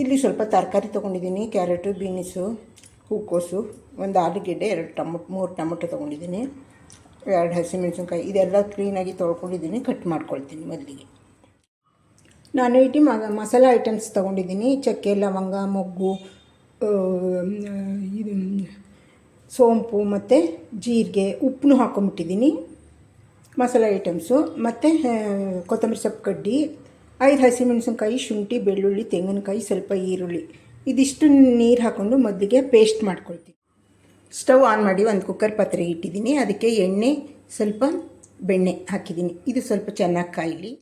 ಇಲ್ಲಿ ಸ್ವಲ್ಪ ತರಕಾರಿ ತೊಗೊಂಡಿದ್ದೀನಿ, ಕ್ಯಾರೆಟು, ಬೀನ್ಸು, ಹೂಕೋಸು, ಒಂದು ಆಲೂಗೆಡ್ಡೆ, ಎರಡು ಟಮೊಟೊ ಮೂರು ಟೊಮೊಟೊ ತೊಗೊಂಡಿದ್ದೀನಿ, ಎರಡು ಹಸಿಮೆಣಸಿನ್ಕಾಯಿ, ಇದೆಲ್ಲ ಕ್ಲೀನಾಗಿ ತೊಳ್ಕೊಂಡಿದ್ದೀನಿ ಕಟ್ ಮಾಡ್ಕೊಳ್ತೀನಿ ಮೊದಲಿಗೆ. ನಾನು ಇಟ್ಟು ಮಸಾಲೆ ಐಟಮ್ಸ್ ತೊಗೊಂಡಿದ್ದೀನಿ, ಚಕ್ಕೆ, ಲವಂಗ, ಮೊಗ್ಗು ಇದು, ಸೋಂಪು ಮತ್ತು ಜೀರಿಗೆ, ಉಪ್ಪನ್ನು ಹಾಕೊಂಬಿಟ್ಟಿದ್ದೀನಿ ಮಸಾಲೆ ಐಟಮ್ಸು ಮತ್ತು ಕೊತ್ತಂಬರಿ ಸೊಪ್ಪು ಕಡ್ಡಿ ಐದು ಹಸಿಮೆಣಸಿನ್ಕಾಯಿ, ಶುಂಠಿ, ಬೆಳ್ಳುಳ್ಳಿ, ತೆಂಗಿನಕಾಯಿ, ಸ್ವಲ್ಪ ಈರುಳ್ಳಿ. ಇದಿಷ್ಟು ನೀರು ಹಾಕ್ಕೊಂಡು ಮೊದಲಿಗೆ ಪೇಸ್ಟ್ ಮಾಡ್ಕೊಳ್ತೀನಿ. ಸ್ಟವ್ ಆನ್ ಮಾಡಿ ಒಂದು ಕುಕ್ಕರ್ ಪಾತ್ರೆ ಇಟ್ಟಿದ್ದೀನಿ. ಅದಕ್ಕೆ ಎಣ್ಣೆ, ಸ್ವಲ್ಪ ಬೆಣ್ಣೆ ಹಾಕಿದ್ದೀನಿ. ಇದು ಸ್ವಲ್ಪ ಚೆನ್ನಾಗಿ ಕಾಯಿಲಿ.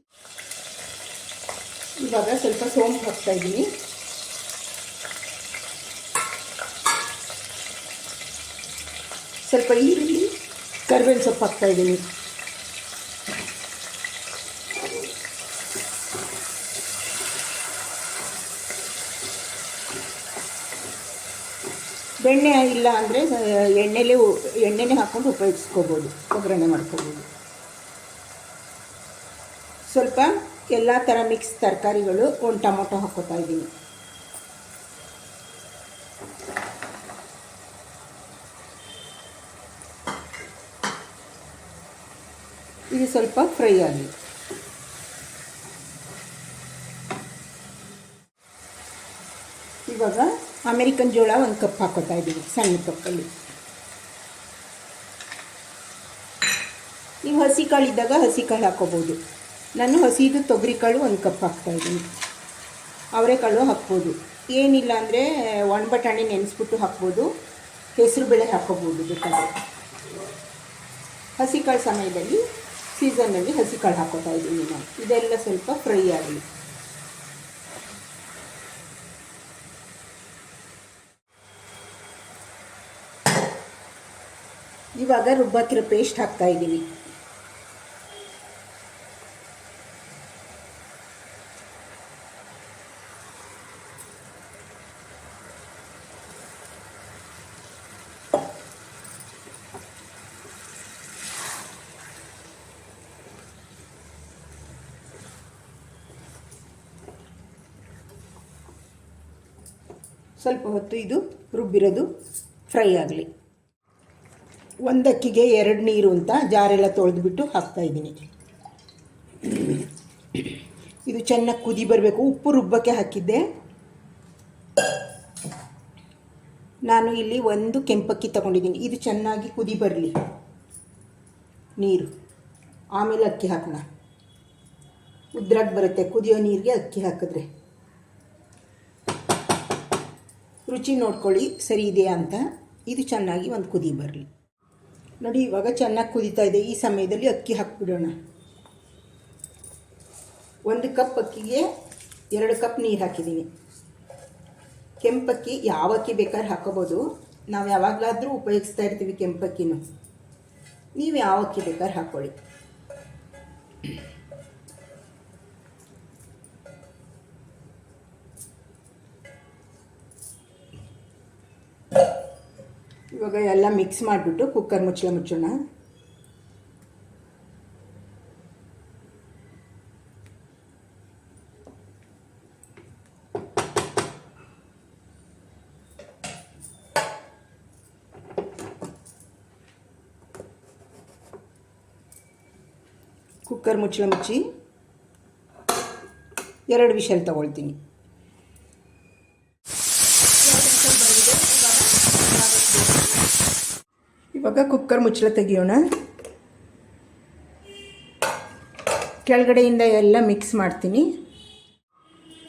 ಇವಾಗ ಸ್ವಲ್ಪ ಸೋಂಪು ಹಾಕ್ತಾ ಇದ್ದೀನಿ. ಸ್ವಲ್ಪ ಈರುಳ್ಳಿ, ಕರ್ಬೇವಿನ ಸೊಪ್ಪು ಹಾಕ್ತಾ ಬೆಣ್ಣೆ ಇಲ್ಲ ಅಂದರೆ ಎಣ್ಣೆಲೇ ಎಣ್ಣೆನೇ ಹಾಕ್ಕೊಂಡು ಉಪಯೋಗಿಸ್ಕೋಬೋದು, ಒಗ್ಗರಣೆ ಮಾಡ್ಕೋಬೋದು. ಸ್ವಲ್ಪ ಎಲ್ಲ ಥರ ಮಿಕ್ಸ್ ತರಕಾರಿಗಳು, ಒಂದು ಟೊಮೊಟೊ ಹಾಕ್ಕೋತಾ ಇದ್ದೀನಿ. ಇದು ಸ್ವಲ್ಪ ಫ್ರೈ ಆಗಲಿ ಇವಾಗ ಅಮೆರಿಕನ್ ಜೋಳ ಒಂದು ಕಪ್ ಹಾಕೋತಾ ಇದ್ದೀವಿ, ಸಣ್ಣ ಕಪ್ಪಲ್ಲಿ. ನೀವು ಹಸಿ ಕಾಳು ಇದ್ದಾಗ ಹಸಿ ಕಾಳು ಹಾಕೋಬೋದು. ನಾನು ಹಸಿದು ತೊಗರಿ ಕಾಳು ಒಂದು ಕಪ್ ಹಾಕ್ತಾ ಇದ್ದೀನಿ. ಅವರೆಕಾಳು ಹಾಕ್ಬೋದು. ಏನಿಲ್ಲ ಅಂದರೆ ಒಣ ಬಟಾಣಿ ನೆನೆಸ್ಬಿಟ್ಟು ಹಾಕ್ಬೋದು. ಹೆಸರು ಬೇಳೆ ಹಾಕೋಬೋದು ಬೇಕಾದರೆ. ಹಸಿ ಕಾಳು ಸಮಯದಲ್ಲಿ ಸೀಸನ್ನಲ್ಲಿ ಹಸಿ ಕಾಳು ಹಾಕೋತಾ ಇದ್ದೀನಿ ನಾನು. ಇದೆಲ್ಲ ಸ್ವಲ್ಪ ಫ್ರೈ ಆಗಲಿ. ಇವಾಗ ರುಬ್ಬಕ್ಕಿರೋ ಪೇಸ್ಟ್ ಹಾಕ್ತಾ ಇದ್ದೀವಿ ಸ್ವಲ್ಪ ಹೊತ್ತು ಇದು ರುಬ್ಬಿರೋದು ಫ್ರೈ ಆಗಲಿ. ಒಂದಕ್ಕಿಗೆ ಎರಡು ನೀರು ಅಂತ ಜಾರೆಲ್ಲ ತೊಳೆದ್ಬಿಟ್ಟು ಹಾಕ್ತಾ ಇದ್ದೀನಿ. ಇದು ಚೆನ್ನಾಗಿ ಕುದಿ ಬರಬೇಕು. ಉಪ್ಪು ರುಬ್ಬಕ್ಕೆ ಹಾಕಿದ್ದೆ. ನಾನು ಇಲ್ಲಿ ಒಂದು ಕೆಂಪಕ್ಕಿ ತಗೊಂಡಿದ್ದೀನಿ. ಇದು ಚೆನ್ನಾಗಿ ಕುದಿ ಬರಲಿ. ನೀರು. ಆಮೇಲೆ ಅಕ್ಕಿ ಹಾಕೋಣ. ಉದ್ರಾಗಿ ಬರುತ್ತೆ. ಕುದಿಯೋ ನೀರಿಗೆ ಅಕ್ಕಿ ಹಾಕಿದ್ರೆ. ರುಚಿ ನೋಡ್ಕೊಳ್ಳಿ. ಸರಿ ಇದೆಯಾ ಅಂತ. ಇದು ಚೆನ್ನಾಗಿ ಒಂದು ಕುದಿ ಬರಲಿ. ನೋಡಿ, ಇವಾಗ ಚೆನ್ನಾಗಿ ಕುದೀತಾ ಇದೆ. ಈ ಸಮಯದಲ್ಲಿ ಅಕ್ಕಿ ಹಾಕ್ಬಿಡೋಣ. ಒಂದು ಕಪ್ ಅಕ್ಕಿಗೆ ಎರಡು ಕಪ್ ನೀರು ಹಾಕಿದ್ದೀನಿ. ಕೆಂಪಕ್ಕಿ ಯಾವ ಅಕ್ಕಿ ಬೇಕಾದ್ರೆ ಹಾಕೋಬೋದು. ನಾವು ಯಾವಾಗಲಾದರೂ ಉಪಯೋಗಿಸ್ತಾ ಇರ್ತೀವಿ ಕೆಂಪಕ್ಕಿನೂ. ನೀವು ಯಾವ ಅಕ್ಕಿ ಬೇಕಾದ್ರೆ ಹಾಕ್ಕೊಳ್ಳಿ ಇವಾಗ ಎಲ್ಲ ಮಿಕ್ಸ್ ಮಾಡಿಬಿಟ್ಟು ಕುಕ್ಕರ್ ಮುಚ್ಚಳ ಮುಚ್ಚೋಣ ಕುಕ್ಕರ್ ಮುಚ್ಚಳ ಮುಚ್ಚಿ ಎರಡು ವಿಷಲ್ ತಗೊಳ್ತೀನಿ. ಇವಾಗ ಕುಕ್ಕರ್ ಮುಚ್ಚಳ ತೆಗಿಯೋಣ. ಕೆಳಗಡೆಯಿಂದ ಎಲ್ಲ ಮಿಕ್ಸ್ ಮಾಡ್ತೀನಿ.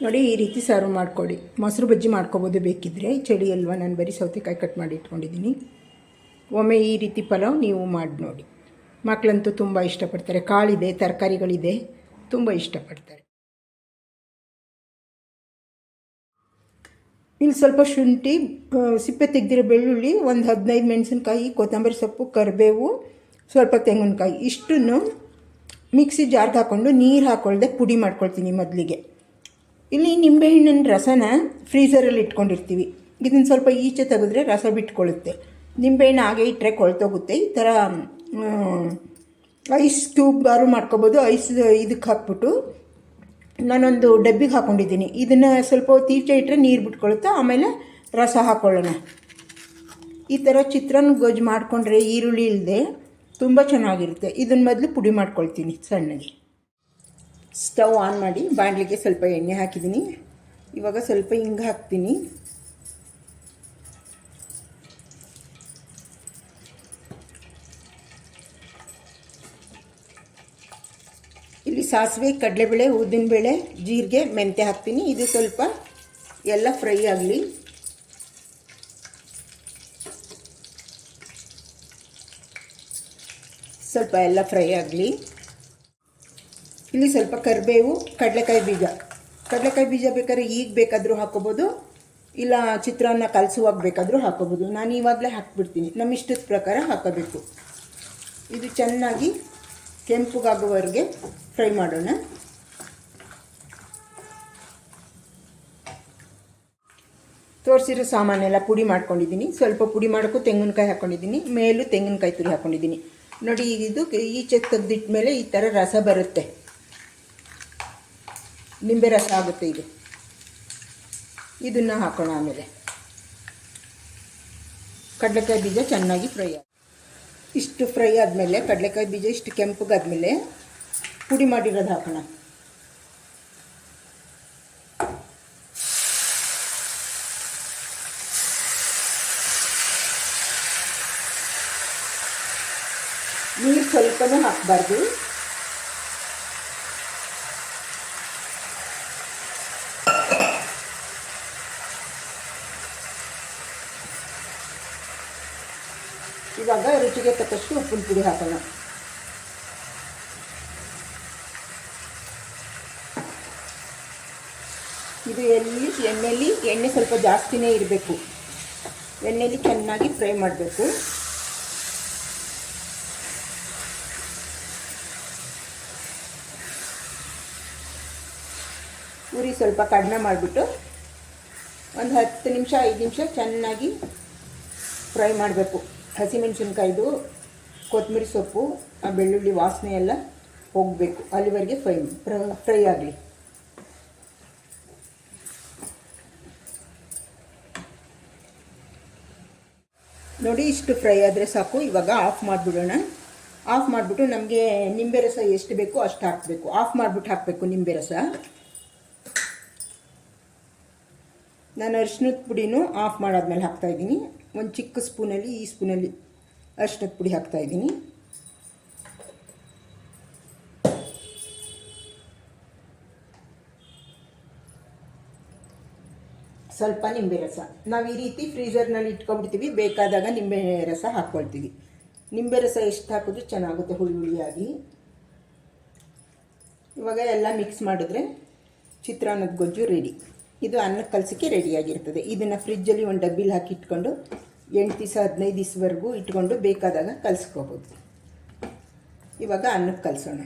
ನೋಡಿ, ಈ ರೀತಿ ಸರ್ವ್ ಮಾಡ್ಕೊಡಿ. ಮೊಸರು ಬಜ್ಜಿ ಮಾಡ್ಕೊಬೋದು ಬೇಕಿದ್ದರೆ ಚಳಿ ಅಲ್ವಾ, ನಾನು ಬರೀ ಸೌತೆಕಾಯಿ ಕಟ್ ಮಾಡಿ ಇಟ್ಕೊಂಡಿದ್ದೀನಿ. ಒಮ್ಮೆ ಈ ರೀತಿ ಪಲಾವ್ ನೀವು ಮಾಡಿ ನೋಡಿ. ಮಕ್ಕಳಂತೂ ತುಂಬ ಇಷ್ಟಪಡ್ತಾರೆ. ಕಾಳಿದೆ, ತರಕಾರಿಗಳಿದೆ, ತುಂಬ ಇಷ್ಟಪಡ್ತಾರೆ. ಇಲ್ಲಿ ಸ್ವಲ್ಪ ಶುಂಠಿ ಸಿಪ್ಪೆ ತೆಗೆದಿರೋ ಬೆಳ್ಳುಳ್ಳಿ, ಒಂದು ಹದಿನೈದು ಮೆಣಸಿನ್ಕಾಯಿ, ಕೊತ್ತಂಬರಿ ಸೊಪ್ಪು, ಕರಿಬೇವು, ಸ್ವಲ್ಪ ತೆಂಗಿನಕಾಯಿ. ಇಷ್ಟನ್ನು ಮಿಕ್ಸಿ ಜಾರ್ಗೆ ಹಾಕ್ಕೊಂಡು ನೀರು ಹಾಕ್ಕೊಳ್ದೆ ಪುಡಿ ಮಾಡ್ಕೊಳ್ತೀನಿ ಮೊದಲಿಗೆ. ಇಲ್ಲಿ ನಿಂಬೆಹಣ್ಣಿನ ರಸನ ಫ್ರೀಝರಲ್ಲಿ ಇಟ್ಕೊಂಡಿರ್ತೀವಿ. ಇದನ್ನು ಸ್ವಲ್ಪ ಈಚೆ ತೆಗೆದ್ರೆ ರಸ ಬಿಟ್ಕೊಳ್ಳುತ್ತೆ ನಿಂಬೆಹಣ್ಣು ಹಾಗೆ ಇಟ್ಟರೆ ಕೊಳ್ತೋಗುತ್ತೆ. ಈ ಥರ ಐಸ್ ಕ್ಯೂಬ್ ಬಾರು ಮಾಡ್ಕೊಬೋದು. ಐಸ್ ಇದಕ್ಕೆ ಹಾಕ್ಬಿಟ್ಟು ನಾನೊಂದು ಡಬ್ಬಿಗೆ ಹಾಕ್ಕೊಂಡಿದ್ದೀನಿ ಇದನ್ನು ಸ್ವಲ್ಪ ತೀಚೆ ಇಟ್ಟರೆ ನೀರು ಬಿಟ್ಕೊಳುತ್ತೆ, ಆಮೇಲೆ ರಸ ಹಾಕ್ಕೊಳ್ಳೋಣ ಈ ಥರ ಚಿತ್ರಾನ್ನ ಗೊಜ್ಜು ಮಾಡಿಕೊಂಡ್ರೆ ಈರುಳ್ಳಿ ಇಲ್ಲದೆ ತುಂಬ ಚೆನ್ನಾಗಿರುತ್ತೆ. ಇದನ್ನು ಮೊದಲು ಪುಡಿ ಮಾಡ್ಕೊಳ್ತೀನಿ ಸಣ್ಣಗೆ. ಸ್ಟವ್ ಆನ್ ಮಾಡಿ ಬಾಣಲಿಗೆ ಸ್ವಲ್ಪ ಎಣ್ಣೆ ಹಾಕಿದ್ದೀನಿ. ಇವಾಗ ಸ್ವಲ್ಪ ಹಿಂಗೆ ಹಾಕ್ತೀನಿ. ಸಾಸಿವೆ, ಕಡಲೆಬೇಳೆ ಉದ್ದಿನಬೇಳೆ ಜೀರಿಗೆ, ಮೆಂತ್ಯ ಹಾಕ್ತೀನಿ. ಇದು ಸ್ವಲ್ಪ ಎಲ್ಲ ಫ್ರೈ ಆಗಲಿ. ಸ್ವಲ್ಪ ಎಲ್ಲ ಫ್ರೈ ಆಗಲಿ. ಇಲ್ಲಿ ಸ್ವಲ್ಪ ಕರಿಬೇವು, ಕಡಲೆಕಾಯಿ ಬೀಜ. ಕಡಲೆಕಾಯಿ ಬೀಜ ಬೇಕಾದ್ರೆ ಈಗ ಬೇಕಾದರೂ ಹಾಕೋಬೋದು. ಇಲ್ಲ ಚಿತ್ರಾನ್ನ ಕಲಸುವಾಗ ಬೇಕಾದರೂ ಹಾಕೋಬೋದು. ನಾನು ಇವಾಗಲೇ ಹಾಕ್ಬಿಡ್ತೀನಿ. ನಮ್ಮ ಇಷ್ಟದ ಪ್ರಕಾರ ಹಾಕೋಬೇಕು. ಇದು ಚೆನ್ನಾಗಿ ಕೆಂಪುಗಾಗುವವರೆಗೆ ಫ್ರೈ ಮಾಡೋಣ. ತೋರಿಸಿರೋ ಸಾಮಾನೆಲ್ಲ ಪುಡಿ ಮಾಡ್ಕೊಂಡಿದ್ದೀನಿ. ಸ್ವಲ್ಪ ಪುಡಿ ಮಾಡೋಕ್ಕೂ ತೆಂಗಿನಕಾಯಿ ಹಾಕ್ಕೊಂಡಿದ್ದೀನಿ ಮೇಲೂ ತೆಂಗಿನಕಾಯಿ ತುರಿ ಹಾಕ್ಕೊಂಡಿದ್ದೀನಿ ನೋಡಿ, ಇದು ಈಚೆ ತೆಗೆದಿಟ್ಟ ಮೇಲೆ ಈ ಥರ ರಸ ಬರುತ್ತೆ. ನಿಂಬೆ ರಸ ಆಗುತ್ತೆ ಇದು. ಇದನ್ನು ಹಾಕೋಣ ಆಮೇಲೆ. ಕಡಲೆಕಾಯಿ ಬೀಜ ಚೆನ್ನಾಗಿ ಫ್ರೈ ಆಗ ಇಷ್ಟು ಫ್ರೈ ಆದಮೇಲೆ, ಕಡಲೆಕಾಯಿ ಬೀಜ ಇಷ್ಟು ಕೆಂಪಗಾದ್ಮೇಲೆ ಪುಡಿ ಮಾಡಿರೋದು ಹಾಕೋಣ ನೀರು ಸ್ವಲ್ಪನೂ ಹಾಕಬಾರ್ದು ಇವಾಗ ರುಚಿಗೆ ತಕ್ಕಷ್ಟು ಉಪ್ಪಿನ ಪುಡಿ ಹಾಕೋಣ ಇದು ಎಲ್ಲಿ ಎಣ್ಣೆಯಲ್ಲಿ ಎಣ್ಣೆ ಸ್ವಲ್ಪ ಜಾಸ್ತಿನೇ ಇರಬೇಕು. ಎಣ್ಣೆಯಲ್ಲಿ ಚೆನ್ನಾಗಿ ಫ್ರೈ ಮಾಡಬೇಕು. ಉರಿ ಸ್ವಲ್ಪ ಕಡಿಮೆ ಮಾಡಿಬಿಟ್ಟು ಒಂದು ಹತ್ತು ನಿಮಿಷ, ಐದು ನಿಮಿಷ ಚೆನ್ನಾಗಿ ಫ್ರೈ ಮಾಡಬೇಕು. ಹಸಿಮೆಣಸಿನ್ಕಾಯ್ದು ಕೊತ್ತಂಬರಿ ಸೊಪ್ಪು, ಆ ಬೆಳ್ಳುಳ್ಳಿ ವಾಸನೆ ಎಲ್ಲ ಹೋಗಬೇಕು. ಅಲ್ಲಿವರೆಗೆ ಫ್ರೈ ಫ್ರೈ ಆಗಲಿ. ನೋಡಿ, ಇಷ್ಟು ಫ್ರೈ ಆದರೆ ಸಾಕು. ಇವಾಗ ಆಫ್ ಮಾಡಿಬಿಡೋಣ. ಆಫ್ ಮಾಡಿಬಿಟ್ಟು ನಮಗೆ ನಿಂಬೆ ರಸ ಎಷ್ಟು ಬೇಕೋ ಅಷ್ಟು ಹಾಕಬೇಕು. ಆಫ್ ಮಾಡಿಬಿಟ್ಟು ಹಾಕಬೇಕು ನಿಂಬೆ ರಸ. ನಾನು ಅರಿಶಿನದ ಪುಡಿನೂ ಆಫ್ ಮಾಡಾದ್ಮೇಲೆ ಹಾಕ್ತಾಯಿದ್ದೀನಿ ಒಂದು ಚಿಕ್ಕ ಸ್ಪೂನಲ್ಲಿ ಈ ಸ್ಪೂನಲ್ಲಿ ಅರಿಶಿನದ ಪುಡಿ ಹಾಕ್ತಾಯಿದ್ದೀನಿ ಸ್ವಲ್ಪ ನಿಂಬೆ ರಸ. ನಾವು ಈ ರೀತಿ ಫ್ರೀಝರ್ನಲ್ಲಿ ಇಟ್ಕೊಂಡ್ಬಿಡ್ತೀವಿ. ಬೇಕಾದಾಗ ನಿಂಬೆ ರಸ ಹಾಕ್ಕೊಳ್ತೀವಿ ನಿಂಬೆ ರಸ ಎಷ್ಟು ಹಾಕಿದ್ರೂ ಚೆನ್ನಾಗುತ್ತೆ ಹುಳಿ ಹುಳಿಯಾಗಿ. ಇವಾಗ ಎಲ್ಲ ಮಿಕ್ಸ್ ಮಾಡಿದ್ರೆ ಚಿತ್ರಾನ್ನದ ಗೊಜ್ಜು ರೆಡಿ ಇದು ಅನ್ನಕ್ಕೆ ಕಲಸಕ್ಕೆ ರೆಡಿಯಾಗಿರ್ತದೆ ಇದನ್ನು ಫ್ರಿಜ್ಜಲ್ಲಿ ಒಂದು ಡಬ್ಬಿಲಿ ಹಾಕಿ ಇಟ್ಕೊಂಡು ಎಂಟು ದಿವಸ, ಹದಿನೈದು ದಿವಸವರೆಗೂ ಇಟ್ಕೊಂಡು ಬೇಕಾದಾಗ ಕಲಿಸ್ಕೋಬೋದು. ಇವಾಗ ಅನ್ನಕ್ಕೆ ಕಲಸೋಣ.